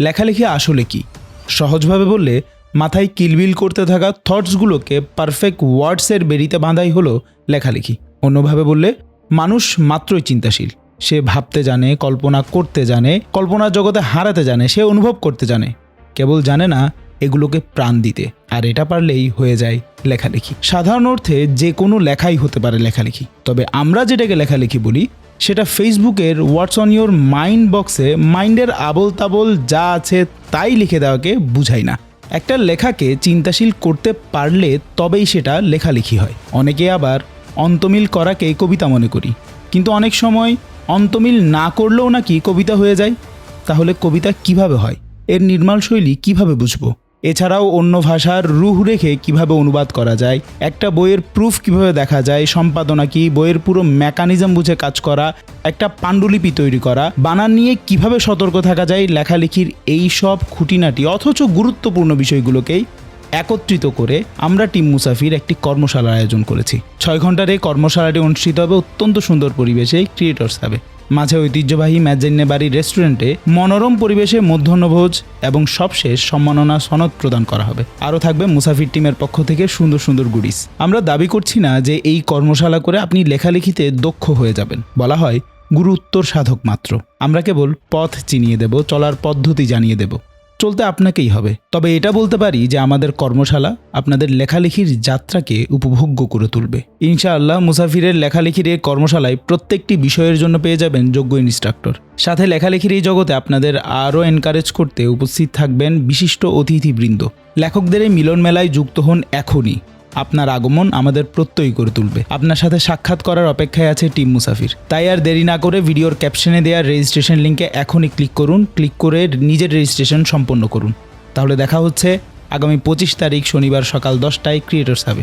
লেখালেখি আসলে কি? সহজভাবে বললে, মাথায় কিলবিল করতে থাকা থটসগুলোকে পারফেক্ট ওয়ার্ডসের বেরিতে বাঁধাই হলো লেখালেখি। অন্যভাবে বললে, মানুষ মাত্রই চিন্তাশীল। সে ভাবতে জানে, কল্পনা করতে জানে, কল্পনার জগতে হারাতে জানে, সে অনুভব করতে জানে। কেবল জানে না, এগুলোকে প্রাণ দিতে। আর এটা পারলেই হয়ে যায় লেখালেখি। সাধারণ অর্থে যে কোনো লেখাই হতে পারে লেখালেখি। তবে আমরা যেটাকে লেখালেখি বলি সেটা ফেসবুকের হোয়াটস অন ইয়োর মাইন্ড বক্সে মাইন্ডের আবল তাবল যা আছে তাই লিখে দেওয়াকে বুঝাই না। একটা লেখাকে চিন্তাশীল করতে পারলে তবেই সেটা লেখালেখি হয়। অনেকে আবার অন্তমিল করাকেই কবিতা মনে করি। কিন্তু অনেক সময় অন্তমিল না করলেও নাকি কবিতা হয়ে যায়। তাহলে কবিতা কীভাবে হয়? এর নির্মাণ শৈলী কীভাবে বুঝব? এছাড়াও অন্য ভাষার রুহ রেখে কীভাবে অনুবাদ করা যায়, একটা বইয়ের প্রুফ কীভাবে দেখা যায়, সম্পাদনা কি, বইয়ের পুরো মেকানিজম বুঝে কাজ করা, একটা পাণ্ডুলিপি তৈরি করা, বানান নিয়ে কীভাবে সতর্ক থাকা যায়, লেখালেখির এই সব খুঁটিনাটি অথচ গুরুত্বপূর্ণ বিষয়গুলোকেই একত্রিত করে আমরা টিম মুসাফির একটি কর্মশালার আয়োজন করেছি। ছয় ঘণ্টার এই কর্মশালাটি অনুষ্ঠিত হবে অত্যন্ত সুন্দর পরিবেশে ক্রিয়েটর্স হবে মাঝে ঐতিহ্যবাহী ম্যাজেন্নে বাড়ি রেস্টুরেন্টে মনোরম পরিবেশে মধ্যাহ্নভোজ এবং সবশেষ সম্মাননা সনদ প্রদান করা হবে। আরও থাকবে মুসাফির টিমের পক্ষ থেকে সুন্দর সুন্দর গুডিস। আমরা দাবি করছি না যে এই কর্মশালা করে আপনি লেখালেখিতে দক্ষ হয়ে যাবেন। বলা হয় গুরু উত্তর সাধক মাত্র। আমরা কেবল পথ চিনিয়ে দেব, চলার পদ্ধতি জানিয়ে দেব। চলতে আপনাকেই হবে। তবে এটা বলতে পারি যে আমাদের কর্মশালা আপনাদের লেখালেখির যাত্রাকে উপভোগ্য করে তুলবে। ইনশাআল্লাহ মুসাফিরের লেখালেখির এই কর্মশালায় প্রত্যেকটি বিষয়ের জন্য পেয়ে যাবেন যোগ্য ইনস্ট্রাক্টর। সাথে লেখালেখির এই জগতে আপনাদের আরও এনকারেজ করতে উপস্থিত থাকবেন বিশিষ্ট অতিথিবৃন্দ। লেখকদের এই মিলন মেলায় যুক্ত হন এখনই। আপনার আগমন আমাদের প্রত্যয়ী করে তুলবে। আপনার সাথে সাক্ষাৎ করার অপেক্ষায় আছে টিম মুসাফির। তাই আর দেরি না করে ভিডিওর ক্যাপশনে দেওয়ার রেজিস্ট্রেশন লিঙ্কে এখনই ক্লিক করুন, ক্লিক করে নিজের রেজিস্ট্রেশন সম্পন্ন করুন। তাহলে দেখা হচ্ছে আগামী পঁচিশ তারিখ শনিবার সকাল দশটায় ক্রিয়েটর্স হবে।